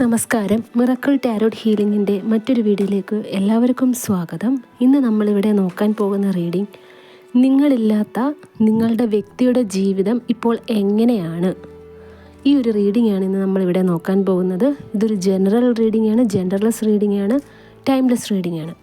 നമസ്കാരം. Miracle tarot ഹീലിംഗിന്റെ മറ്റൊരു വീഡിയോയിലേക്ക് എല്ലാവർക്കും സ്വാഗതം. ഇന്ന് നമ്മളിവിടെ നോക്കാൻ പോകുന്ന റീഡിംഗ് നിങ്ങളില്ലാത്ത നിങ്ങളുടെ വ്യക്തിയുടെ ജീവിതം ഇപ്പോൾ എങ്ങനെയാണ്? ഈ ഒരു റീഡിംഗ് ആണ് ഇന്ന് നമ്മളിവിടെ നോക്കാൻ പോകുന്നത്. ഇതൊരു ജനറൽ റീഡിംഗ് ആണ് ജെൻഡർലെസ് റീഡിംഗ് ആണ് ടൈംലെസ് റീഡിംഗ് ആണ്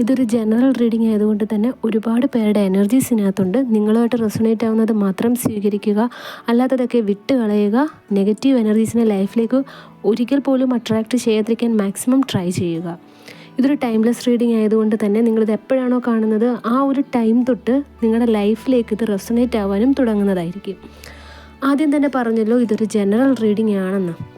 ഇതൊരു ജനറൽ റീഡിംഗ് ആയതുകൊണ്ട് തന്നെ ഒരുപാട് പേരുടെ എനർജീസ് ഇതിനകത്തുണ്ട്. നിങ്ങളുമായിട്ട് റെസൊണേറ്റ് ആവുന്നത് മാത്രം സ്വീകരിക്കുക. അല്ലാത്തതൊക്കെ വിട്ട് കളയുക. നെഗറ്റീവ് എനർജീസിനെ ലൈഫിലേക്ക് ഒരിക്കൽ പോലും അട്രാക്റ്റ് ചെയ്യാതിരിക്കാൻ മാക്സിമം ട്രൈ ചെയ്യുക. ഇതൊരു ടൈംലെസ് റീഡിംഗ് ആയതുകൊണ്ട് തന്നെ നിങ്ങളിത് എപ്പോഴാണോ കാണുന്നത് ആ ഒരു ടൈം തൊട്ട് നിങ്ങളുടെ ലൈഫിലേക്ക് ഇത് റെസൊണേറ്റ് ആവാനും തുടങ്ങുന്നതായിരിക്കും. ആദ്യം തന്നെ പറഞ്ഞല്ലോ ഇതൊരു ജനറൽ റീഡിംഗ് ആണെന്ന്.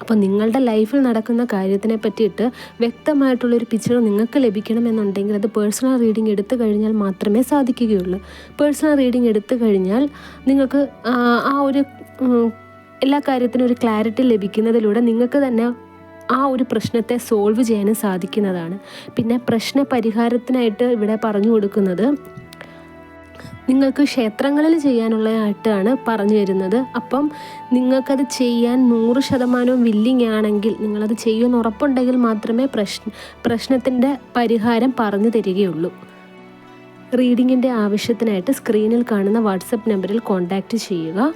അപ്പോൾ നിങ്ങളുടെ ലൈഫിൽ നടക്കുന്ന കാര്യത്തിനെ പറ്റിയിട്ട് വ്യക്തമായിട്ടുള്ളൊരു പിക്ചർ നിങ്ങൾക്ക് ലഭിക്കണമെന്നുണ്ടെങ്കിൽ അത് പേഴ്സണൽ റീഡിംഗ് എടുത്തു കഴിഞ്ഞാൽ മാത്രമേ സാധിക്കുകയുള്ളൂ. പേഴ്സണൽ റീഡിംഗ് എടുത്തു കഴിഞ്ഞാൽ നിങ്ങൾക്ക് ആ ഒരു എല്ലാ കാര്യത്തിനും ഒരു ക്ലാരിറ്റി ലഭിക്കുന്നതിലൂടെ നിങ്ങൾക്ക് തന്നെ ആ ഒരു പ്രശ്നത്തെ സോൾവ് ചെയ്യാനും സാധിക്കുന്നതാണ്. പിന്നെ പ്രശ്ന പരിഹാരത്തിനായിട്ട് ഇവിടെ പറഞ്ഞു കൊടുക്കുന്നത് നിങ്ങൾക്ക് ക്ഷേത്രങ്ങളിൽ ചെയ്യാനുള്ള ആയിട്ടാണ് പറഞ്ഞു തരുന്നത് അപ്പം നിങ്ങൾക്കത് ചെയ്യാൻ നൂറ് ശതമാനവും വില്ലിങ് ആണെങ്കിൽ നിങ്ങളത് ചെയ്യുമെന്ന് ഉറപ്പുണ്ടെങ്കിൽ മാത്രമേ പ്രശ്ന പ്രശ്നത്തിന്റെ പരിഹാരം പറഞ്ഞു തരികയുള്ളൂ. റീഡിങ്ങിന്റെ ആവശ്യത്തിനായിട്ട് സ്ക്രീനിൽ കാണുന്ന വാട്സപ്പ് നമ്പറിൽ കോൺടാക്റ്റ് ചെയ്യുക.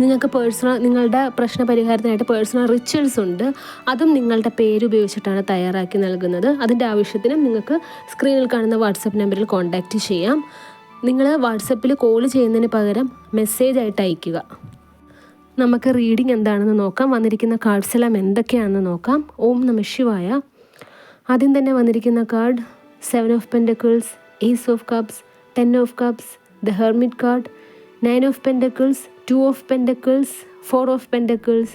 നിങ്ങൾക്ക് പേഴ്സണൽ നിങ്ങളുടെ പ്രശ്ന പരിഹാരത്തിനായിട്ട് പേഴ്സണൽ റിച്വൽസ് ഉണ്ട്. അതും നിങ്ങളുടെ പേര് ഉപയോഗിച്ചിട്ടാണ് തയ്യാറാക്കി നൽകുന്നത്. അതിന്റെ ആവശ്യത്തിനും നിങ്ങൾക്ക് സ്ക്രീനിൽ കാണുന്ന വാട്സപ്പ് നമ്പറിൽ കോൺടാക്റ്റ് ചെയ്യാം. നിങ്ങൾ വാട്സപ്പിൽ കോൾ ചെയ്യുന്നതിന് പകരം മെസ്സേജ് ആയിട്ട് അയയ്ക്കുക. നമുക്ക് റീഡിംഗ് എന്താണെന്ന് നോക്കാം. വന്നിരിക്കുന്ന കാർഡ്സ് എല്ലാം എന്തൊക്കെയാണെന്ന് നോക്കാം. ഓം നമ ശിവായ. ആദ്യം തന്നെ വന്നിരിക്കുന്ന card seven of pentacles ace of cups ten of cups the hermit card nine of pentacles two of pentacles four of pentacles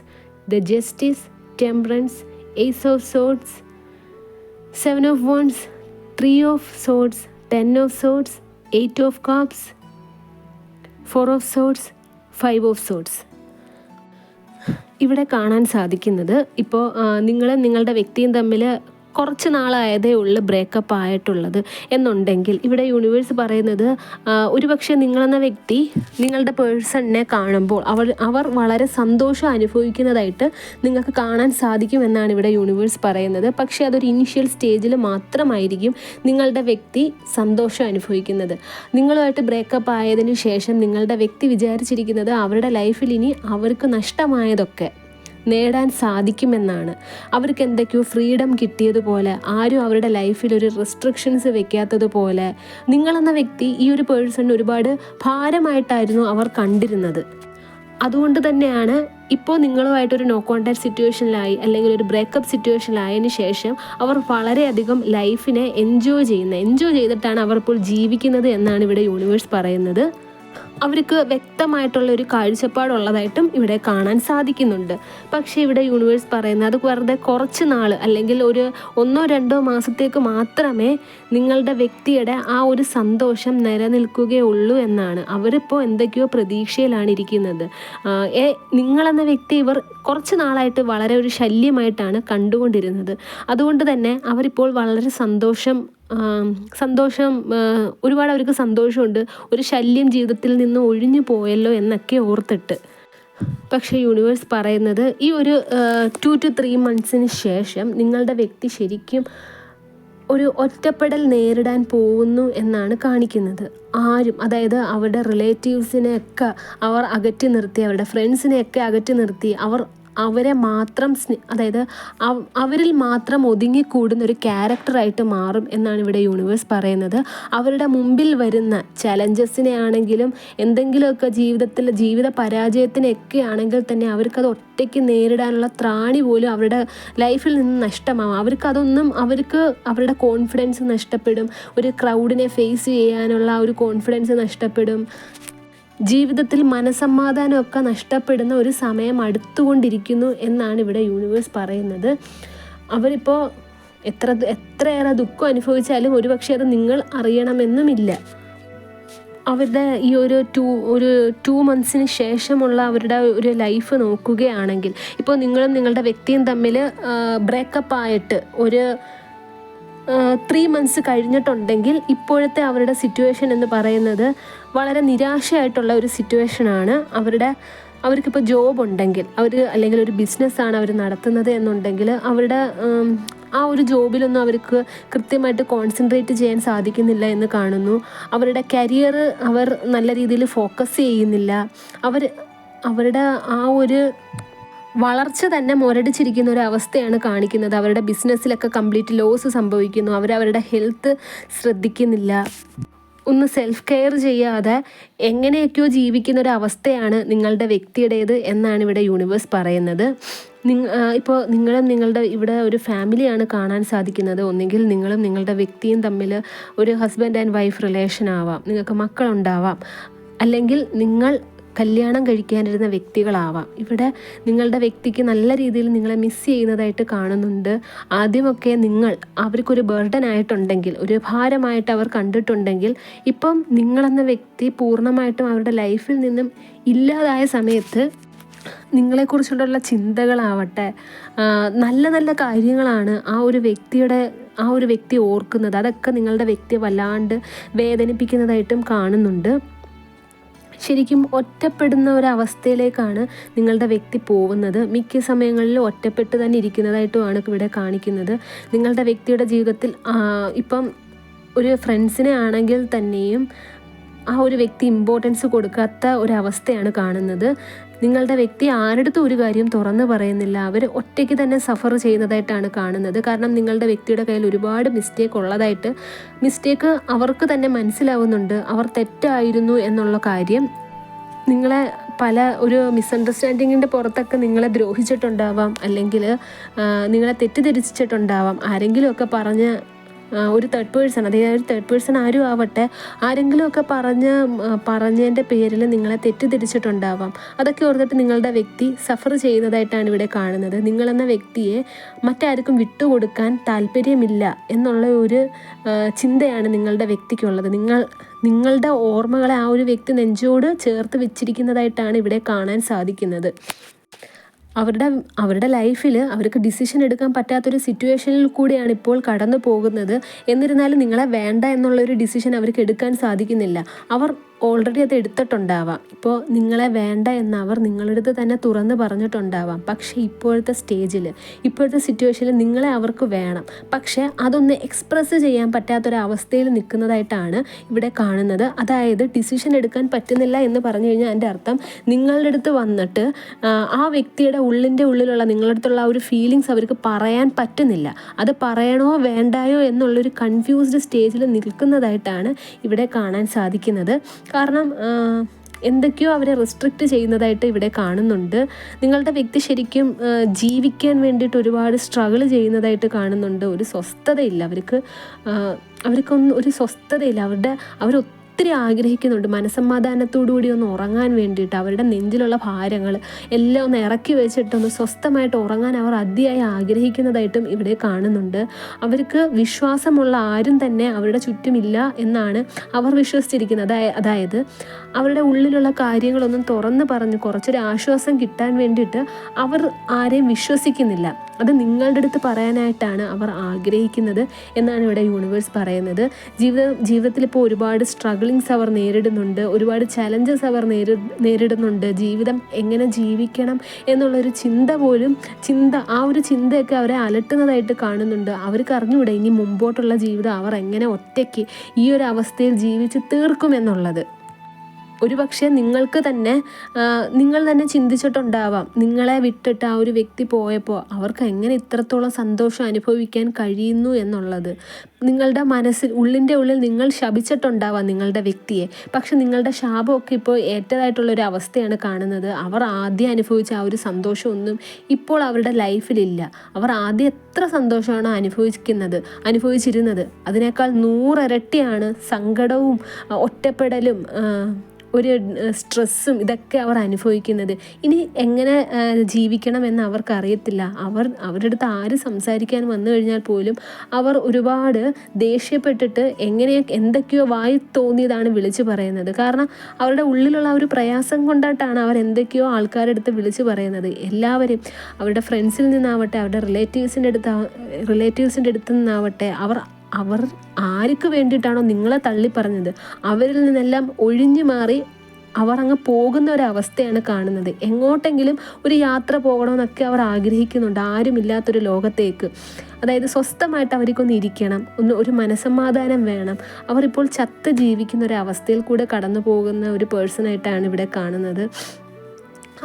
the justice temperance ace of swords seven of wands three of swords ten of swords eight of cups four of swords five of swords ഇവിടെ കാണാൻ സാധിക്കുന്നത് ഇപ്പോൾ നിങ്ങൾ നിങ്ങളുടെ വ്യക്തിയും തമ്മിൽ കുറച്ച് നാളായതേ ഉള്ളു ബ്രേക്കപ്പ് ആയിട്ടുള്ളത് എന്നുണ്ടെങ്കിൽ. ഇവിടെ യൂണിവേഴ്സ് പറയുന്നത് ഒരു ഒരുപക്ഷെ നിങ്ങളെന്ന വ്യക്തി നിങ്ങളുടെ പേഴ്സണിനെ കാണുമ്പോൾ അവർ അവർ വളരെ സന്തോഷം അനുഭവിക്കുന്നതായിട്ട് നിങ്ങൾക്ക് കാണാൻ സാധിക്കുമെന്നാണ് ഇവിടെ യൂണിവേഴ്സ് പറയുന്നത്. പക്ഷേ അതൊരു ഇനിഷ്യൽ സ്റ്റേജിൽ മാത്രമായിരിക്കും നിങ്ങളുടെ വ്യക്തി സന്തോഷം അനുഭവിക്കുന്നത്. നിങ്ങളുമായിട്ട് ബ്രേക്കപ്പ് ആയതിനു ശേഷം നിങ്ങളുടെ വ്യക്തി വിചാരിച്ചിരിക്കുന്നത് അവരുടെ ലൈഫിൽ ഇനി അവർക്ക് നഷ്ടമായതൊക്കെ നേടാൻ സാധിക്കുമെന്നാണ്. അവർക്ക് എന്തൊക്കെയോ ഫ്രീഡം കിട്ടിയതുപോലെ ആരും അവരുടെ ലൈഫിൽ ഒരു റെസ്ട്രിക്ഷൻസ് വെക്കാത്തതുപോലെ നിങ്ങളെന്ന വ്യക്തി ഈ ഒരു പേഴ്സൺ ഒരുപാട് ഭാരമായിട്ടായിരുന്നു അവർ കണ്ടിരുന്നത്. അതുകൊണ്ട് തന്നെയാണ് ഇപ്പോൾ നിങ്ങളുമായിട്ടൊരു നോ കോൺടാക്ട് സിറ്റുവേഷനിലായി അല്ലെങ്കിൽ ഒരു ബ്രേക്കപ്പ് സിറ്റുവേഷനിലായതിനു ശേഷം അവർ വളരെയധികം ലൈഫിനെ എൻജോയ് ചെയ്യുന്നത്. എൻജോയ് ചെയ്തിട്ടാണ് അവർ ഇപ്പോൾ ജീവിക്കുന്നത് എന്നാണ് ഇവിടെ യൂണിവേഴ്സ് പറയുന്നത്. അവർക്ക് വ്യക്തമായിട്ടുള്ള ഒരു കാഴ്ചപ്പാടുള്ളതായിട്ടും ഇവിടെ കാണാൻ സാധിക്കുന്നുണ്ട്. പക്ഷേ ഇവിടെ യൂണിവേഴ്സ് പറയുന്നത് അത് വെറുതെ കുറച്ച് നാൾ അല്ലെങ്കിൽ ഒരു ഒന്നോ രണ്ടോ മാസത്തേക്ക് മാത്രമേ നിങ്ങളുടെ വ്യക്തിയുടെ ആ ഒരു സന്തോഷം നിലനിൽക്കുകയുള്ളൂ എന്നാണ്. അവരിപ്പോൾ എന്തൊക്കെയോ പ്രതീക്ഷയിലാണ് ഇരിക്കുന്നത്. നിങ്ങളെന്ന വ്യക്തി ഇവർ കുറച്ച് നാളായിട്ട് വളരെ ഒരു ശല്യമായിട്ടാണ് കണ്ടുകൊണ്ടിരുന്നത്. അതുകൊണ്ട് തന്നെ അവരിപ്പോൾ വളരെ സന്തോഷം സന്തോഷം ഒരുപാട് അവർക്ക് സന്തോഷമുണ്ട്. ഒരു ശല്യം ജീവിതത്തിൽ നിന്ന് ഒഴിഞ്ഞു പോയല്ലോ എന്നൊക്കെ ഓർത്തിട്ട്. പക്ഷേ യൂണിവേഴ്സ് പറയുന്നത് ഈ ഒരു ടു ടു ത്രീ മന്ത്സിന് ശേഷം നിങ്ങളുടെ വ്യക്തി ശരിക്കും ഒരു ഒറ്റപ്പെടൽ നേരിടാൻ പോകുന്നു എന്നാണ് കാണിക്കുന്നത്. ആരും അതായത് അവരുടെ റിലേറ്റീവ്സിനെയൊക്കെ അവർ അകറ്റി നിർത്തി അവരുടെ ഫ്രണ്ട്സിനെയൊക്കെ അകറ്റി നിർത്തി അവർ അവരെ മാത്രം സ്നേ അതായത് അവ- അവരിൽ മാത്രം ഒതുങ്ങിക്കൂടുന്ന ഒരു ക്യാരക്ടറായിട്ട് മാറും എന്നാണ് ഇവിടെ യൂണിവേഴ്സ് പറയുന്നത്. അവരുടെ മുമ്പിൽ വരുന്ന ചലഞ്ചസിനെ ആണെങ്കിലും എന്തെങ്കിലുമൊക്കെ ജീവിതത്തിൽ ജീവിത പരാജയത്തിനൊക്കെ ആണെങ്കിൽ തന്നെ അവർക്കത് ഒറ്റയ്ക്ക് നേരിടാനുള്ള ത്രാണി പോലും അവരുടെ ലൈഫിൽ നിന്ന് നഷ്ടമാവും. അവർക്കതൊന്നും അവർക്ക് അവരുടെ കോൺഫിഡൻസ് നഷ്ടപ്പെടും. ഒരു ക്രൗഡിനെ ഫേസ് ചെയ്യാനുള്ള ഒരു കോൺഫിഡൻസ് നഷ്ടപ്പെടും. ജീവിതത്തിൽ മനസമാധാനമൊക്കെ നഷ്ടപ്പെടുന്ന ഒരു സമയം അടുത്തുകൊണ്ടിരിക്കുന്നു എന്നാണ് ഇവിടെ യൂണിവേഴ്സ് പറയുന്നത്. അവരിപ്പോൾ എത്ര എത്രയേറെ ദുഃഖം അനുഭവിച്ചാലും ഒരുപക്ഷെ അത് നിങ്ങൾ അറിയണമെന്നുമില്ല. അവരുടെ ഈ ഒരു ടു ഒരു ടു മന്ത്സിന് ശേഷമുള്ള അവരുടെ ഒരു ലൈഫ് നോക്കുകയാണെങ്കിൽ ഇപ്പോൾ നിങ്ങളും നിങ്ങളുടെ വ്യക്തിയും തമ്മിൽ ബ്രേക്കപ്പ് ആയിട്ട് ഒരു ത്രീ മന്ത്സ് കഴിഞ്ഞിട്ടുണ്ടെങ്കിൽ ഇപ്പോഴത്തെ അവരുടെ സിറ്റുവേഷൻ എന്ന് പറയുന്നത് വളരെ നിരാശയായിട്ടുള്ള ഒരു സിറ്റുവേഷനാണ് അവരുടെ അവർക്കിപ്പോൾ ജോബ് ഉണ്ടെങ്കിൽ അവർ അല്ലെങ്കിൽ ഒരു ബിസിനസ്സാണ് അവർ നടത്തുന്നത് എന്നുണ്ടെങ്കിൽ അവരുടെ ആ ഒരു ജോബിലൊന്നും അവർക്ക് കൃത്യമായിട്ട് കോൺസെൻട്രേറ്റ് ചെയ്യാൻ സാധിക്കുന്നില്ല എന്ന് കാണുന്നു. അവരുടെ കരിയർ അവർ നല്ല രീതിയിൽ ഫോക്കസ് ചെയ്യുന്നില്ല. അവർ അവരുടെ ആ ഒരു വളർച്ച തന്നെ മുരടിച്ചിരിക്കുന്ന ഒരു അവസ്ഥയാണ് കാണിക്കുന്നത്. അവരുടെ ബിസിനസ്സിലൊക്കെ കംപ്ലീറ്റ് ലോസ് സംഭവിക്കുന്നു. അവരവരുടെ ഹെൽത്ത് ശ്രദ്ധിക്കുന്നില്ല. ഒന്ന് സെൽഫ് കെയർ ചെയ്യാതെ എങ്ങനെയൊക്കെയോ ജീവിക്കുന്ന ഒരു അവസ്ഥയാണ് നിങ്ങളുടെ വ്യക്തിയുടേത് എന്നാണ് ഇവിടെ യൂണിവേഴ്സ് പറയുന്നത്. നിങ്ങ ഇപ്പോൾ നിങ്ങളും നിങ്ങളുടെ ഇവിടെ ഒരു ഫാമിലിയാണ് കാണാൻ സാധിക്കുന്നത്. ഒന്നുകിൽ നിങ്ങളും നിങ്ങളുടെ വ്യക്തിയും തമ്മിൽ ഒരു ഹസ്ബൻഡ് ആൻഡ് വൈഫ് റിലേഷൻ ആവാം. നിങ്ങൾക്ക് മക്കളുണ്ടാവാം. അല്ലെങ്കിൽ നിങ്ങൾ കല്യാണം കഴിക്കാനിരുന്ന വ്യക്തികളാവാം. ഇവിടെ നിങ്ങളുടെ വ്യക്തിക്ക് നല്ല രീതിയിൽ നിങ്ങളെ മിസ് ചെയ്യുന്നതായിട്ട് കാണുന്നുണ്ട്. ആദ്യമൊക്കെ നിങ്ങൾ അവർക്കൊരു ബർഡൻ ആയിട്ടുണ്ടെങ്കിൽ ഒരു ഭാരമായിട്ട് അവർ കണ്ടിട്ടുണ്ടെങ്കിൽ ഇപ്പം നിങ്ങളെന്ന വ്യക്തി പൂർണമായിട്ടും അവരുടെ ലൈഫിൽ നിന്നും ഇല്ലാതായ സമയത്ത് നിങ്ങളെക്കുറിച്ചുള്ള ചിന്തകളാവട്ടെ നല്ല നല്ല കാര്യങ്ങളാണ് ആ ഒരു വ്യക്തിയുടെ ആ ഒരു വ്യക്തി ഓർക്കുന്നത്. അതൊക്കെ നിങ്ങളുടെ വ്യക്തിയെ വല്ലാണ്ട് വേദനിപ്പിക്കുന്നതായിട്ടും കാണുന്നുണ്ട്. ശരിക്കും ഒറ്റപ്പെടുന്ന ഒരവസ്ഥയിലേക്കാണ് നിങ്ങളുടെ വ്യക്തി പോകുന്നത്. മിക്ക സമയങ്ങളിലും ഒറ്റപ്പെട്ട് തന്നെ ഇരിക്കുന്നതായിട്ടുമാണ് ഇവിടെ കാണിക്കുന്നത്. നിങ്ങളുടെ വ്യക്തിയുടെ ജീവിതത്തിൽ ഇപ്പം ഒരു ഫ്രണ്ട്സിനെ ആണെങ്കിൽ തന്നെയും ആ ഒരു വ്യക്തി ഇമ്പോർട്ടൻസ് കൊടുക്കാത്ത ഒരവസ്ഥയാണ് കാണുന്നത്. നിങ്ങളുടെ വ്യക്തി ആരുടെ ഒരു കാര്യം തുറന്നു പറയുന്നില്ല. അവർ ഒറ്റയ്ക്ക് തന്നെ സഫർ ചെയ്യുന്നതായിട്ടാണ് കാണുന്നത്. കാരണം നിങ്ങളുടെ വ്യക്തിയുടെ കയ്യിൽ ഒരുപാട് മിസ്റ്റേക്ക് ഉള്ളതായിട്ട് മിസ്റ്റേക്ക് അവർക്ക് തന്നെ മനസ്സിലാവുന്നുണ്ട്. അവർ തെറ്റായിരുന്നു എന്നുള്ള കാര്യം നിങ്ങളെ പല ഒരു മിസ്അണ്ടർസ്റ്റാൻഡിങ്ങിന്റെ പുറത്തൊക്കെ നിങ്ങളെ ദ്രോഹിച്ചിട്ടുണ്ടാവാം. അല്ലെങ്കിൽ നിങ്ങളെ തെറ്റിദ്ധരിച്ചിട്ടുണ്ടാവാം. ആരെങ്കിലുമൊക്കെ പറഞ്ഞ് ഒരു തേർഡ് പേഴ്സൺ അതായത് ഒരു തേർഡ് പേഴ്സൺ ആരും ആവട്ടെ ആരെങ്കിലും ഒക്കെ പറഞ്ഞ പറഞ്ഞതിന്റെ പേരിൽ നിങ്ങളെ തെറ്റിദ്ധരിച്ചിട്ടുണ്ടാവാം. അതൊക്കെ ഓർത്തിട്ട് നിങ്ങളുടെ വ്യക്തി സഫർ ചെയ്യുന്നതായിട്ടാണ് ഇവിടെ കാണുന്നത്. നിങ്ങളെന്ന വ്യക്തിയെ മറ്റാർക്കും വിട്ടുകൊടുക്കാൻ താല്പര്യമില്ല എന്നുള്ള ഒരു ചിന്തയാണ് നിങ്ങളുടെ വ്യക്തിക്കുള്ളത്. നിങ്ങൾ നിങ്ങളുടെ ഓർമ്മകളെ ആ ഒരു വ്യക്തി നെഞ്ചോട് ചേർത്ത് വെച്ചിരിക്കുന്നതായിട്ടാണ് ഇവിടെ കാണാൻ സാധിക്കുന്നത്. അവരുടെ അവരുടെ ലൈഫിൽ അവർക്ക് ഡിസിഷൻ എടുക്കാൻ പറ്റാത്തൊരു സിറ്റുവേഷനിൽ കൂടിയാണ് ഇപ്പോൾ കടന്നു പോകുന്നത്. എന്നിരുന്നാലും നിങ്ങളെ വേണ്ട എന്നുള്ളൊരു ഡിസിഷൻ അവർക്ക് എടുക്കാൻ സാധിക്കുന്നില്ല. അവർ ഓൾറെഡി അത് എടുത്തിട്ടുണ്ടാവാം. ഇപ്പോൾ നിങ്ങളെ വേണ്ട എന്ന് അവർ നിങ്ങളുടെ അടുത്ത് തന്നെ തുറന്ന് പറഞ്ഞിട്ടുണ്ടാവാം. പക്ഷേ ഇപ്പോഴത്തെ സ്റ്റേജിൽ ഇപ്പോഴത്തെ സിറ്റുവേഷനിൽ നിങ്ങളെ അവർക്ക് വേണം. പക്ഷേ അതൊന്ന് എക്സ്പ്രസ് ചെയ്യാൻ പറ്റാത്തൊരവസ്ഥയിൽ നിൽക്കുന്നതായിട്ടാണ് ഇവിടെ കാണുന്നത്. അതായത് ഡിസിഷൻ എടുക്കാൻ പറ്റുന്നില്ല എന്ന് പറഞ്ഞു കഴിഞ്ഞാൽ അതിന്റെ അർത്ഥം നിങ്ങളുടെ അടുത്ത് വന്നിട്ട് ആ വ്യക്തിയുടെ ഉള്ളിന്റെ ഉള്ളിലുള്ള നിങ്ങളുടെ അടുത്തുള്ള ആ ഒരു ഫീലിങ്സ് അവർക്ക് പറയാൻ പറ്റുന്നില്ല. അത് പറയണോ വേണ്ടായോ എന്നുള്ളൊരു കൺഫ്യൂസ്ഡ് സ്റ്റേജിൽ നിൽക്കുന്നതായിട്ടാണ് ഇവിടെ കാണാൻ സാധിക്കുന്നത്. കാരണം എന്തൊക്കെയോ അവരെ റെസ്ട്രിക്റ്റ് ചെയ്യുന്നതായിട്ട് ഇവിടെ കാണുന്നുണ്ട്. നിങ്ങളുടെ വ്യക്തി ശരിക്കും ജീവിക്കാൻ വേണ്ടിയിട്ട് ഒരുപാട് സ്ട്രഗിൾ ചെയ്യുന്നതായിട്ട് കാണുന്നുണ്ട്. ഒരു സ്വസ്ഥതയില്ല. അവർക്ക് അവർക്കൊന്നും ഒരു സ്വസ്ഥതയില്ല. അവരുടെ അവർ ഒത്തിരി ആഗ്രഹിക്കുന്നുണ്ട്. മനസമാധാനത്തോടു കൂടി ഒന്ന് ഉറങ്ങാൻ വേണ്ടിയിട്ട് അവരുടെ നെഞ്ചിലുള്ള ഭാരങ്ങൾ എല്ലാം ഒന്ന് ഇറക്കി വെച്ചിട്ടൊന്ന് സ്വസ്ഥമായിട്ട് ഉറങ്ങാൻ അവർ അതിയായി ആഗ്രഹിക്കുന്നതായിട്ടും ഇവിടെ കാണുന്നുണ്ട്. അവർക്ക് വിശ്വാസമുള്ള ആരും തന്നെ അവരുടെ ചുറ്റുമില്ല എന്നാണ് അവർ വിശ്വസിച്ചിരിക്കുന്നത്. അതായത് അവരുടെ ഉള്ളിലുള്ള കാര്യങ്ങളൊന്നും തുറന്ന് പറഞ്ഞ് കുറച്ചൊരു ആശ്വാസം കിട്ടാൻ വേണ്ടിയിട്ട് അവർ ആരെയും വിശ്വസിക്കുന്നില്ല. അത് നിങ്ങളുടെ അടുത്ത് പറയാനായിട്ടാണ് അവർ ആഗ്രഹിക്കുന്നത് എന്നാണ് ഇവിടെ യൂണിവേഴ്സ് പറയുന്നത്. ജീവിത ജീവിതത്തിൽ ഇപ്പോൾ ഒരുപാട് സ്ട്രഗിളിങ്സ് അവർ നേരിടുന്നുണ്ട് ഒരുപാട് ചലഞ്ചസ് അവർ നേരി നേരിടുന്നുണ്ട്. ജീവിതം എങ്ങനെ ജീവിക്കണം എന്നുള്ളൊരു ചിന്ത പോലും ചിന്ത ആ ഒരു ചിന്തയൊക്കെ അവരെ അലട്ടുന്നതായിട്ട് കാണുന്നുണ്ട്. അവർക്ക് അറിഞ്ഞുകൂടെ ഇനി മുമ്പോട്ടുള്ള ജീവിതം അവർ എങ്ങനെ ഒറ്റയ്ക്ക് ഈ ഒരു അവസ്ഥയിൽ ജീവിച്ച് തീർക്കുമെന്നുള്ളത് ഒരുപക്ഷെ നിങ്ങൾക്ക് തന്നെ നിങ്ങൾ തന്നെ ചിന്തിച്ചിട്ടുണ്ടാവാം. നിങ്ങളെ വിട്ടിട്ട് ആ ഒരു വ്യക്തി പോയപ്പോൾ അവർക്ക് എങ്ങനെ ഇത്രത്തോളം സന്തോഷം അനുഭവിക്കാൻ കഴിയുന്നു എന്നുള്ളത്. നിങ്ങളുടെ മനസ്സിൽ ഉള്ളിന്റെ ഉള്ളിൽ നിങ്ങൾ ശപിച്ചിട്ടുണ്ടാവാം നിങ്ങളുടെ വ്യക്തിയെ. പക്ഷെ നിങ്ങളുടെ ശാപമൊക്കെ ഇപ്പോൾ ഏറ്റതായിട്ടുള്ളൊരു അവസ്ഥയാണ് കാണുന്നത്. അവർ ആദ്യം അനുഭവിച്ച ആ ഒരു സന്തോഷമൊന്നും ഇപ്പോൾ അവരുടെ ലൈഫിലില്ല. അവർ ആദ്യം എത്ര സന്തോഷമാണ് അനുഭവിക്കുന്നത് അനുഭവിച്ചിരുന്നത്? അതിനേക്കാൾ നൂറിരട്ടിയാണ് സങ്കടവും ഒറ്റപ്പെടലും ഒരു സ്ട്രെസ്സും ഇതൊക്കെ അവർ അനുഭവിക്കുന്നത്. ഇനി എങ്ങനെ ജീവിക്കണം എന്ന് അവർക്കറിയത്തില്ല. അവർ അവരുടെ അടുത്ത് ആര് സംസാരിക്കാൻ വന്നു കഴിഞ്ഞാൽ പോലും അവർ ഒരുപാട് ദേഷ്യപ്പെട്ടിട്ട് എങ്ങനെ എന്തൊക്കെയോ വായി തോന്നിയതാണ് വിളിച്ചു പറയുന്നത്. കാരണം അവരുടെ ഉള്ളിലുള്ള ഒരു പ്രയാസം കൊണ്ടായിട്ടാണ് അവർ എന്തൊക്കെയോ ആൾക്കാരുടെ അടുത്ത് വിളിച്ചു പറയുന്നത്. എല്ലാവരും അവരുടെ ഫ്രണ്ട്സിൽ നിന്നാവട്ടെ അവരുടെ റിലേറ്റീവ്സിന്റെ അടുത്ത് റിലേറ്റീവ്സിന്റെ അടുത്ത് നിന്നാവട്ടെ അവർ അവർ ആർക്ക് വേണ്ടിയിട്ടാണോ നിങ്ങളെ തള്ളി പറഞ്ഞത് അവരിൽ നിന്നെല്ലാം ഒഴിഞ്ഞു മാറി അവർ അങ്ങ് പോകുന്ന ഒരവസ്ഥയാണ് കാണുന്നത്. എങ്ങോട്ടെങ്കിലും ഒരു യാത്ര പോകണമെന്നൊക്കെ അവർ ആഗ്രഹിക്കുന്നുണ്ട്. ആരുമില്ലാത്തൊരു ലോകത്തേക്ക്. അതായത് സ്വസ്ഥമായിട്ട് അവർക്കൊന്ന് ഇരിക്കണം. ഒന്ന് ഒരു മനസമാധാനം വേണം. അവർ ഇപ്പോൾ ചത്ത് ജീവിക്കുന്ന ഒരു അവസ്ഥയിൽ കൂടെ കടന്നു പോകുന്ന ഒരു പേഴ്സണായിട്ടാണ് ഇവിടെ കാണുന്നത്.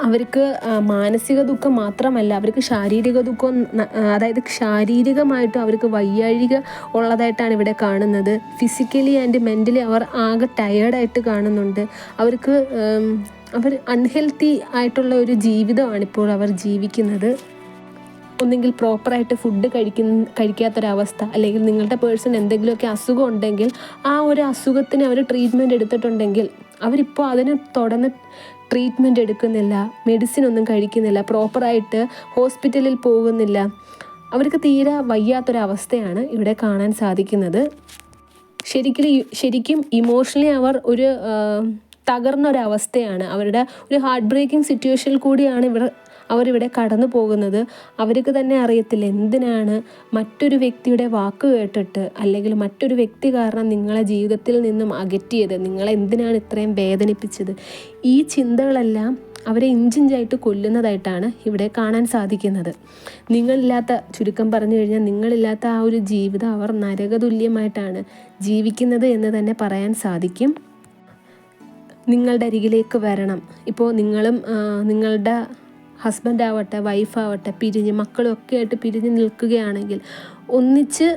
അവർക്ക് മാനസിക ദുഃഖം മാത്രമല്ല അവർക്ക് ശാരീരിക ദുഃഖം അതായത് ശാരീരികമായിട്ടും അവർക്ക് വയ്യാഴിക ഉള്ളതായിട്ടാണ് ഇവിടെ കാണുന്നത്. ഫിസിക്കലി ആൻഡ് മെന്റലി അവർ ആകെ ടയേർഡായിട്ട് കാണുന്നുണ്ട്. അവർക്ക് അവർ അൺഹെൽത്തി ആയിട്ടുള്ള ഒരു ജീവിതമാണ് ഇപ്പോൾ അവർ ജീവിക്കുന്നത്. ഒന്നെങ്കിൽ പ്രോപ്പറായിട്ട് ഫുഡ് കഴിക്കുന്ന കഴിക്കാത്തൊരവസ്ഥ അല്ലെങ്കിൽ നിങ്ങളുടെ പേഴ്സൺ എന്തെങ്കിലുമൊക്കെ അസുഖം ഉണ്ടെങ്കിൽ ആ ഒരു അസുഖത്തിന് അവർ ട്രീറ്റ്മെന്റ് എടുത്തിട്ടുണ്ടെങ്കിൽ അവരിപ്പോൾ അതിന് തുടർന്ന് ട്രീറ്റ്മെന്റ് എടുക്കുന്നില്ല മെഡിസിൻ ഒന്നും കഴിക്കുന്നില്ല പ്രോപ്പറായിട്ട് ഹോസ്പിറ്റലിൽ പോകുന്നില്ല. അവർക്ക് തീരെ വയ്യാത്തൊരവസ്ഥയാണ് ഇവിടെ കാണാൻ സാധിക്കുന്നത്. ശരിക്കും ശരിക്കും ഇമോഷണലി അവർ ഒരു തകർന്നൊരവസ്ഥയാണ്. അവരുടെ ഒരു ഹാർട്ട് ബ്രേക്കിംഗ് സിറ്റുവേഷനിൽ കൂടിയാണ് ഇവർ അവരിവിടെ കടന്നു പോകുന്നത് അവർക്ക് തന്നെ അറിയത്തില്ല. എന്തിനാണ് മറ്റൊരു വ്യക്തിയുടെ വാക്ക് കേട്ടിട്ട് അല്ലെങ്കിൽ മറ്റൊരു വ്യക്തി കാരണം നിങ്ങളെ ജീവിതത്തിൽ നിന്നും അകറ്റിയത്? നിങ്ങളെ എന്തിനാണ് ഇത്രയും വേദനിപ്പിച്ചത്? ഈ ചിന്തകളെല്ലാം അവരെ ഇഞ്ചിഞ്ചായിട്ട് കൊല്ലുന്നതായിട്ടാണ് ഇവിടെ കാണാൻ സാധിക്കുന്നത്. നിങ്ങളില്ലാത്ത ചുരുക്കം പറഞ്ഞു കഴിഞ്ഞാൽ നിങ്ങളില്ലാത്ത ആ ഒരു ജീവിതം അവർ നരകതുല്യമായിട്ടാണ് ജീവിക്കുന്നത് എന്ന് തന്നെ പറയാൻ സാധിക്കും. നിങ്ങളുടെ അരികിലേക്ക് വരണം. ഇപ്പോൾ നിങ്ങളും നിങ്ങളുടെ ഹസ്ബൻഡ് ആവട്ടെ വൈഫാവട്ടെ പിരിഞ്ഞ് മക്കളൊക്കെ ആയിട്ട് പിരിഞ്ഞ് നിൽക്കുകയാണെങ്കിൽ ഒന്നിച്ച്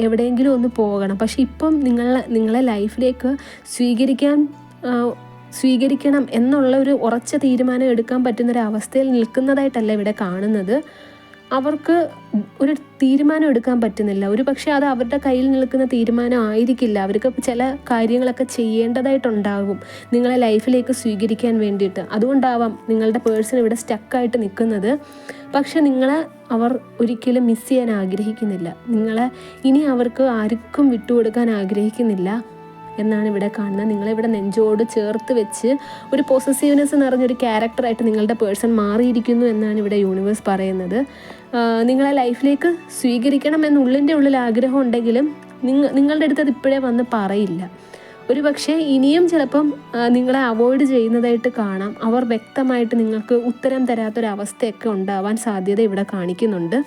എവിടെയെങ്കിലും ഒന്ന് പോകണം. പക്ഷെ ഇപ്പം നിങ്ങൾ നിങ്ങളെ ലൈഫിലേക്ക് സ്വീകരിക്കാൻ സ്വീകരിക്കണം എന്നുള്ള ഒരു ഉറച്ച തീരുമാനം എടുക്കാൻ പറ്റുന്ന ഒരു അവസ്ഥയിൽ നിൽക്കുന്നതായിട്ടല്ല ഇവിടെ കാണുന്നത്. അവർക്ക് ഒരു തീരുമാനം എടുക്കാൻ പറ്റുന്നില്ല. ഒരു പക്ഷേ അത് അവരുടെ കയ്യിൽ നിൽക്കുന്ന തീരുമാനം ആയിരിക്കില്ല. അവർക്ക് ചില കാര്യങ്ങളൊക്കെ ചെയ്യേണ്ടതായിട്ടുണ്ടാകും. നിങ്ങളെ ലൈഫിലേക്ക് സ്വീകരിക്കാൻ വേണ്ടിയിട്ട്. അതുകൊണ്ടാവാം നിങ്ങളുടെ പേഴ്സൺ ഇവിടെ സ്റ്റക്കായിട്ട് നിൽക്കുന്നത്. പക്ഷെ നിങ്ങളെ അവർ ഒരിക്കലും മിസ് ചെയ്യാൻ ആഗ്രഹിക്കുന്നില്ല. നിങ്ങളെ ഇനി അവർക്ക് ആർക്കും വിട്ടുകൊടുക്കാൻ ആഗ്രഹിക്കുന്നില്ല. എന്നാണ് ഇവിടെ കാണുന്നത്. നിങ്ങളിവിടെ നെഞ്ചോട് ചേർത്ത് വെച്ച് ഒരു പൊസസീവ്നെസ് നിറഞ്ഞൊരു ക്യാരക്ടറായിട്ട് നിങ്ങളുടെ പേഴ്സൺ മാറിയിരിക്കുന്നു എന്നാണ് ഇവിടെ യൂണിവേഴ്സ് പറയുന്നത്. നിങ്ങളെ ലൈഫിലേക്ക് സ്വീകരിക്കണം എന്ന് ഉള്ളിന്റെ ഉള്ളിൽ ആഗ്രഹം ഉണ്ടെങ്കിലും നിങ്ങ നിങ്ങളുടെ അടുത്ത് അത് ഇപ്പോഴേ വന്ന് പറയില്ല. ഒരു പക്ഷേ ഇനിയും ചിലപ്പം നിങ്ങളെ അവോയ്ഡ് ചെയ്യുന്നതായിട്ട് കാണാം. അവർ വ്യക്തമായിട്ട് നിങ്ങൾക്ക് ഉത്തരം തരാത്തൊരവസ്ഥയൊക്കെ ഉണ്ടാവാൻ സാധ്യത ഇവിടെ കാണിക്കുന്നുണ്ട്.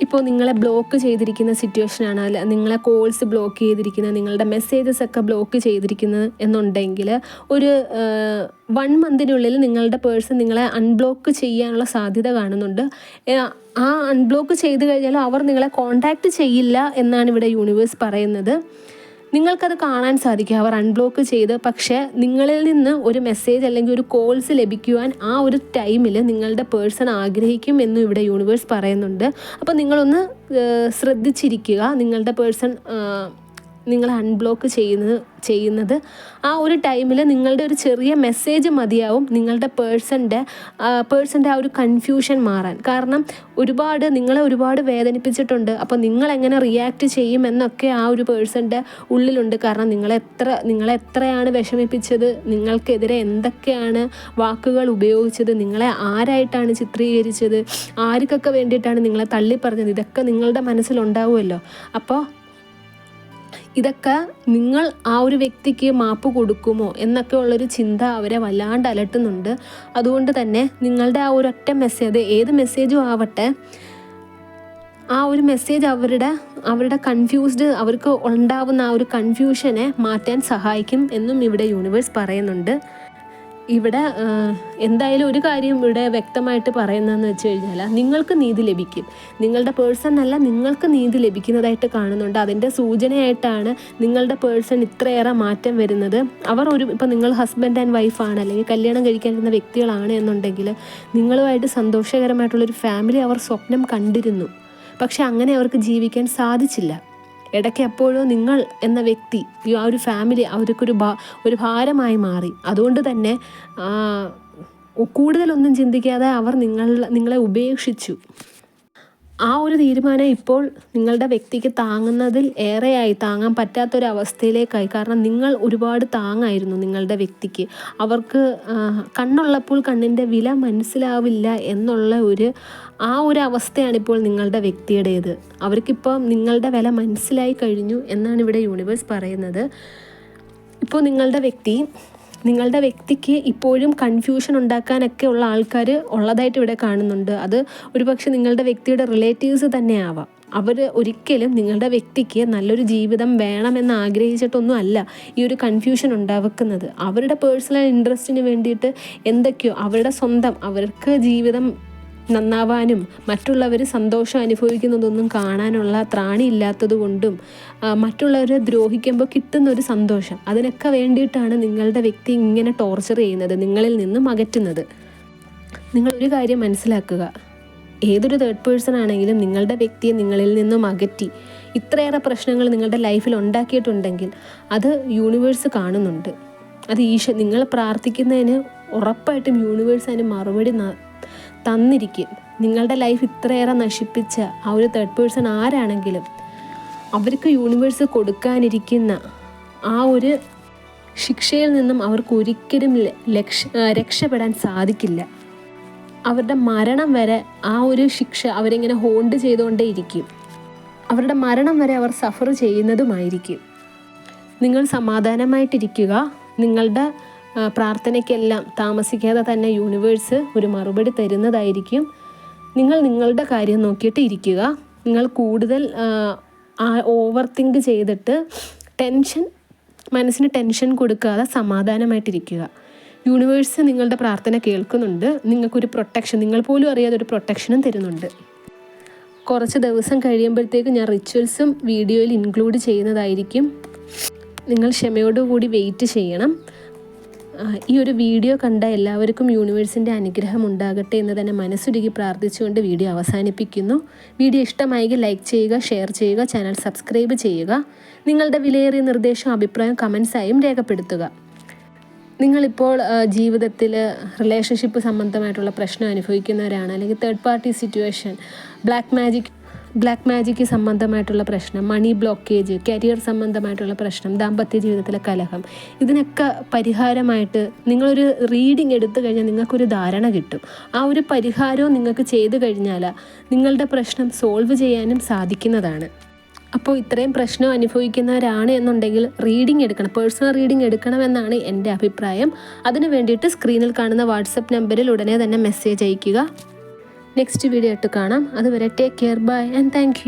ഇപ്പോൾ നിങ്ങളെ ബ്ലോക്ക് ചെയ്തിരിക്കുന്ന സിറ്റുവേഷനാണ് അല്ല നിങ്ങളെ കോൾസ് ബ്ലോക്ക് ചെയ്തിരിക്കുന്നത് നിങ്ങളുടെ മെസ്സേജസ് ഒക്കെ ബ്ലോക്ക് ചെയ്തിരിക്കുന്നത് എന്നുണ്ടെങ്കിൽ ഒരു വൺ മന്തിനുള്ളിൽ നിങ്ങളുടെ പേഴ്സൺ നിങ്ങളെ അൺബ്ലോക്ക് ചെയ്യാനുള്ള സാധ്യത കാണുന്നുണ്ട്. ആ അൺബ്ലോക്ക് ചെയ്ത് കഴിഞ്ഞാൽ അവർ നിങ്ങളെ കോൺടാക്റ്റ് ചെയ്യില്ല എന്നാണ് ഇവിടെ യൂണിവേഴ്സ് പറയുന്നത്. നിങ്ങൾക്കത് കാണാൻ സാധിക്കും. അവർ അൺബ്ലോക്ക് ചെയ്ത്. പക്ഷേ നിങ്ങളിൽ നിന്ന് ഒരു മെസ്സേജ് അല്ലെങ്കിൽ ഒരു കോൾസ് ലഭിക്കുവാൻ ആ ഒരു ടൈമിൽ നിങ്ങളുടെ പേഴ്സൺ ആഗ്രഹിക്കും എന്നും ഇവിടെ യൂണിവേഴ്സ് പറയുന്നുണ്ട്. അപ്പോൾ നിങ്ങളൊന്ന് ശ്രദ്ധിച്ചിരിക്കുക. നിങ്ങളുടെ പേഴ്സൺ നിങ്ങൾ അൺബ്ലോക്ക് ചെയ്യുന്നത് ചെയ്യുന്നത്. ആ ഒരു ടൈമിൽ നിങ്ങളുടെ ഒരു ചെറിയ മെസ്സേജ് മതിയാവും നിങ്ങളുടെ പേഴ്സന്റെ പേഴ്സന്റെ ആ ഒരു കൺഫ്യൂഷൻ മാറാൻ. കാരണം ഒരുപാട് നിങ്ങളെ ഒരുപാട് വേദനിപ്പിച്ചിട്ടുണ്ട്. അപ്പോൾ നിങ്ങൾ എങ്ങനെ റിയാക്ട് ചെയ്യും എന്നൊക്കെ ആ ഒരു പേഴ്സന്റെ ഉള്ളിലുണ്ട്. കാരണം നിങ്ങളെ എത്ര നിങ്ങളെ എത്രയാണ് വിഷമിപ്പിച്ചത്? നിങ്ങൾക്കെതിരെ എന്തൊക്കെയാണ് വാക്കുകൾ ഉപയോഗിച്ചത്? നിങ്ങളെ ആരായിട്ടാണ് ചിത്രീകരിച്ചത്? ആർക്കൊക്കെ വേണ്ടിയിട്ടാണ് നിങ്ങളെ തള്ളി പറഞ്ഞത് ഇതൊക്കെ നിങ്ങളുടെ മനസ്സിലുണ്ടാവുമല്ലോ. അപ്പോൾ ഇതൊക്കെ നിങ്ങൾ ആ ഒരു വ്യക്തിക്ക് മാപ്പ് കൊടുക്കുമോ എന്നൊക്കെ ഉള്ളൊരു ചിന്ത അവരെ വല്ലാണ്ട് അലട്ടുന്നുണ്ട്. അതുകൊണ്ട് തന്നെ നിങ്ങളുടെ ആ ഒരൊറ്റ മെസ്സേജ് ഏത് മെസ്സേജും ആവട്ടെ ആ ഒരു മെസ്സേജ് അവരുടെ അവരുടെ കൺഫ്യൂസ്ഡ് അവർക്ക് ഉണ്ടാവുന്ന ആ ഒരു കൺഫ്യൂഷനെ മാറ്റാൻ സഹായിക്കും എന്നും ഇവിടെ യൂണിവേഴ്സ് പറയുന്നുണ്ട്. ഇവിടെ എന്തായാലും ഒരു കാര്യം ഇവിടെ വ്യക്തമായിട്ട് പറയുന്നതെന്ന് വെച്ച് കഴിഞ്ഞാൽ നിങ്ങൾക്ക് നീതി ലഭിക്കും. നിങ്ങളുടെ പേഴ്സൺ അല്ല നിങ്ങൾക്ക് നീതി ലഭിക്കുന്നതായിട്ട് കാണുന്നുണ്ട്. അതിന്റെ സൂചനയായിട്ടാണ് നിങ്ങളുടെ പേഴ്സൺ ഇത്രയേറെ മാറ്റം വരുന്നത്. അവർ ഒരു ഇപ്പം നിങ്ങൾ ഹസ്ബൻഡ് ആൻഡ് വൈഫാണ് അല്ലെങ്കിൽ കല്യാണം കഴിക്കാൻ കഴിക്കാനിരുന്ന വ്യക്തികളാണ് എന്നുണ്ടെങ്കിൽ നിങ്ങളുമായിട്ട് സന്തോഷകരമായിട്ടുള്ളൊരു ഫാമിലി അവർ സ്വപ്നം കണ്ടിരുന്നു. പക്ഷെ അങ്ങനെ അവർക്ക് ജീവിക്കാൻ സാധിച്ചില്ല. ഇടയ്ക്ക് എപ്പോഴോ നിങ്ങൾ എന്ന വ്യക്തി ആ ഒരു ഫാമിലി അവർക്കൊരു ഭാ ഒരു ഭാരമായി മാറി. അതുകൊണ്ട് തന്നെ കൂടുതലൊന്നും ചിന്തിക്കാതെ അവർ നിങ്ങൾ നിങ്ങളെ ഉപേക്ഷിച്ചു. ആ ഒരു തീരുമാനം ഇപ്പോൾ നിങ്ങളുടെ വ്യക്തിക്ക് താങ്ങുന്നതിൽ ഏറെയായി താങ്ങാൻ പറ്റാത്തൊരവസ്ഥയിലേക്കായി. കാരണം നിങ്ങൾ ഒരുപാട് താങ്ങായിരുന്നു നിങ്ങളുടെ വ്യക്തിക്ക്. അവർക്ക് കണ്ണുള്ളപ്പോൾ കണ്ണിന്റെ വില മനസ്സിലാവില്ല എന്നുള്ള ഒരു ആ ഒരു അവസ്ഥയാണ് ഇപ്പോൾ നിങ്ങളുടെ വ്യക്തിയുടേത്. അവർക്കിപ്പോൾ നിങ്ങളുടെ വില മനസ്സിലായി കഴിഞ്ഞു എന്നാണ് ഇവിടെ യൂണിവേഴ്സ് പറയുന്നത്. ഇപ്പോൾ നിങ്ങളുടെ വ്യക്തി നിങ്ങളുടെ വ്യക്തിക്ക് ഇപ്പോഴും കൺഫ്യൂഷൻ ഉണ്ടാക്കാനൊക്കെ ഉള്ള ആൾക്കാർ ഉള്ളതായിട്ട് ഇവിടെ കാണുന്നുണ്ട്. അത് ഒരുപക്ഷെ നിങ്ങളുടെ വ്യക്തിയുടെ റിലേറ്റീവ്സ് തന്നെ ആവാം അവർ ഒരിക്കലും നിങ്ങളുടെ വ്യക്തിക്ക് നല്ലൊരു ജീവിതം വേണമെന്ന് ആഗ്രഹിച്ചിട്ടൊന്നും അല്ല ഈ ഒരു കൺഫ്യൂഷൻ ഉണ്ടാവുന്നത് അവരുടെ പേഴ്സണൽ ഇൻട്രസ്റ്റിന് വേണ്ടിയിട്ട് എന്തൊക്കെയോ അവരുടെ സ്വന്തം അവർക്ക് ജീവിതം നന്നാവാനും മറ്റുള്ളവർ സന്തോഷം അനുഭവിക്കുന്നതൊന്നും കാണാനുള്ള ത്രാണി ഇല്ലാത്തത് കൊണ്ടും മറ്റുള്ളവരെ ദ്രോഹിക്കുമ്പോൾ കിട്ടുന്ന ഒരു സന്തോഷം. അതിനൊക്കെ വേണ്ടിയിട്ടാണ് നിങ്ങളുടെ വ്യക്തി ഇങ്ങനെ ടോർച്ചർ ചെയ്യുന്നത് നിങ്ങളിൽ നിന്നും അകറ്റുന്നത്. നിങ്ങളൊരു കാര്യം മനസ്സിലാക്കുക. ഏതൊരു തേർഡ് പേഴ്സൺ ആണെങ്കിലും നിങ്ങളുടെ വ്യക്തിയെ നിങ്ങളിൽ നിന്നും അകറ്റി ഇത്രയേറെ പ്രശ്നങ്ങൾ നിങ്ങളുടെ ലൈഫിൽ ഉണ്ടാക്കിയിട്ടുണ്ടെങ്കിൽ അത് യൂണിവേഴ്സ് കാണുന്നുണ്ട്. അത് ഈശ നിങ്ങൾ പ്രാർത്ഥിക്കുന്നതിന് ഉറപ്പായിട്ടും യൂണിവേഴ്സ് അതിന് മറുപടി തന്നിരിക്കും. നിങ്ങളുടെ ലൈഫ് ഇത്രയേറെ നശിപ്പിച്ച ആ ഒരു തേർഡ് പേഴ്സൺ ആരാണെങ്കിലും അവർക്ക് യൂണിവേഴ്സ് കൊടുക്കാനിരിക്കുന്ന ആ ഒരു ശിക്ഷയിൽ നിന്നും അവർക്ക് ഒരിക്കലും ലക്ഷ രക്ഷപ്പെടാൻ സാധിക്കില്ല. അവരുടെ മരണം വരെ ആ ഒരു ശിക്ഷ അവരിങ്ങനെ ഹോൾഡ് ചെയ്തുകൊണ്ടേ ഇരിക്കും. അവരുടെ മരണം വരെ അവർ സഫർ ചെയ്യുന്നതുമായിരിക്കും. നിങ്ങൾ സമാധാനമായിട്ടിരിക്കുക. നിങ്ങളുടെ പ്രാർത്ഥനയ്ക്കെല്ലാം താമസിക്കാതെ തന്നെ യൂണിവേഴ്സ് ഒരു മറുപടി തരുന്നതായിരിക്കും. നിങ്ങൾ നിങ്ങളുടെ കാര്യം നോക്കിയിട്ട് ഇരിക്കുക. നിങ്ങൾ കൂടുതൽ ഓവർ തിങ്ക് ചെയ്തിട്ട് ടെൻഷൻ മനസ്സിന് ടെൻഷൻ കൊടുക്കാതെ സമാധാനമായിട്ടിരിക്കുക. യൂണിവേഴ്സ് നിങ്ങളുടെ പ്രാർത്ഥന കേൾക്കുന്നുണ്ട്. നിങ്ങൾക്കൊരു പ്രൊട്ടക്ഷൻ നിങ്ങൾ പോലും അറിയാതെ ഒരു പ്രൊട്ടക്ഷനും തരുന്നുണ്ട്. കുറച്ച് ദിവസം കഴിയുമ്പോഴത്തേക്ക് ഞാൻ റിച്വൽസും വീഡിയോയിൽ ഇൻക്ലൂഡ് ചെയ്യുന്നതായിരിക്കും. നിങ്ങൾ ക്ഷമയോടുകൂടി വെയിറ്റ് ചെയ്യണം. ഈ ഒരു വീഡിയോ കണ്ട എല്ലാവർക്കും യൂണിവേഴ്സിന്റെ അനുഗ്രഹം ഉണ്ടാകട്ടെ എന്ന് തന്നെ മനസ്സുരുകി പ്രാർത്ഥിച്ചുകൊണ്ട് വീഡിയോ അവസാനിപ്പിക്കുന്നു. വീഡിയോ ഇഷ്ടമായെങ്കിൽ ലൈക്ക് ചെയ്യുക ഷെയർ ചെയ്യുക ചാനൽ സബ്സ്ക്രൈബ് ചെയ്യുക. നിങ്ങളുടെ വിലയേറിയ നിർദ്ദേശം അഭിപ്രായം കമൻസായും രേഖപ്പെടുത്തുക. നിങ്ങളിപ്പോൾ ജീവിതത്തിൽ റിലേഷൻഷിപ്പ് സംബന്ധമായിട്ടുള്ള പ്രശ്നം അനുഭവിക്കുന്നവരാണ് അല്ലെങ്കിൽ third party situation black magic black magic സംബന്ധമായിട്ടുള്ള പ്രശ്നം മണി ബ്ലോക്കേജ് കരിയർ സംബന്ധമായിട്ടുള്ള പ്രശ്നം ദാമ്പത്യ ജീവിതത്തിലെ കലഹം ഇതിനൊക്കെ പരിഹാരമായിട്ട് നിങ്ങളൊരു റീഡിംഗ് എടുത്തു കഴിഞ്ഞാൽ നിങ്ങൾക്കൊരു ധാരണ കിട്ടും. ആ ഒരു പരിഹാരവും നിങ്ങൾക്ക് ചെയ്തു കഴിഞ്ഞാൽ നിങ്ങളുടെ പ്രശ്നം സോൾവ് ചെയ്യാനും സാധിക്കുന്നതാണ്. അപ്പോൾ ഇത്രയും പ്രശ്നം അനുഭവിക്കുന്നവരാണ് എന്നുണ്ടെങ്കിൽ റീഡിംഗ് എടുക്കണം പേഴ്സണൽ റീഡിംഗ് എടുക്കണമെന്നാണ് എന്റെ അഭിപ്രായം. അതിന് വേണ്ടിയിട്ട് സ്ക്രീനിൽ കാണുന്ന വാട്സപ്പ് നമ്പറിൽ ഉടനെ തന്നെ മെസ്സേജ് അയയ്ക്കുക. നെക്സ്റ്റ് വീഡിയോ ആയിട്ട് കാണാം. അതുവരെ take care bye and thank